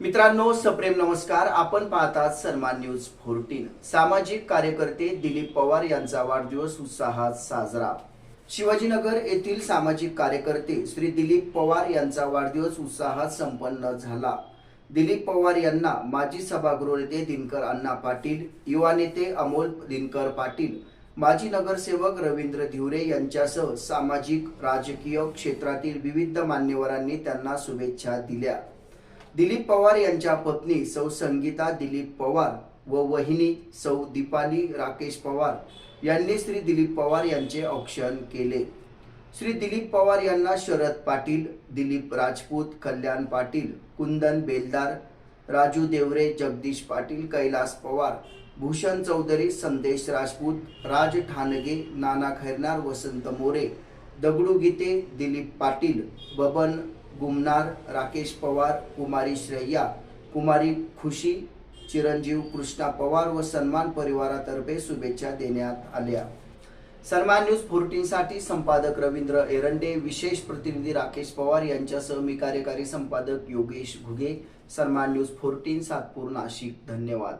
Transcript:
मित्रांनो सप्रेम नमस्कार. आपण पाहतात सन्मान न्यूज फोर्टीन सामाजिक कार्यकर्ते दिलीप पवार यांचा वाढदिवस उत्साहात साजरा. शिवाजीनगर येथील सामाजिक कार्यकर्ते श्री दिलीप पवार यांचा वाढदिवस उत्साहात संपन्न झाला. दिलीप पवार यांना माजी सभागृह नेते दिनकर अण्णा पाटील युवा नेते अमोल दिनकर पाटील माजी नगरसेवक रवींद्र धिवरे यांच्यासह सामाजिक राजकीय क्षेत्रातील विविध मान्यवरांनी त्यांना शुभेच्छा दिल्या. दिलीप पवार यांच्या पत्नी सौ संगीता दिलीप पवार व वहिनी सौ दीपाली राकेश पवार यांनी श्री दिलीप पवार यांचे औक्षण केले. श्री दिलीप पवार यांना शरद पाटील दिलीप राजपूत कल्याण पाटील कुंदन बेलदार राजू देवरे जगदीश पाटील कैलास पवार भूषण चौधरी संदेश राजपूत राज ठाणगे नाना खैरनार वसंत मोरे दगडू गीते दिलीप पाटील बबन गुमनार राकेश पवार कुमारी श्रेया कुमारी खुशी चिरंजीव कृष्णा पवार व सन्मान परिवारातर्फे शुभेच्छा देण्यात आल्या. सन्मान न्यूज फोर्टीनसाठी संपादक रवींद्र एरंडे विशेष प्रतिनिधी राकेश पवार यांच्यासह मी कार्यकारी संपादक योगेश घुगे. सन्मान न्यूज फोर्टीन सातपूर नाशिक. धन्यवाद.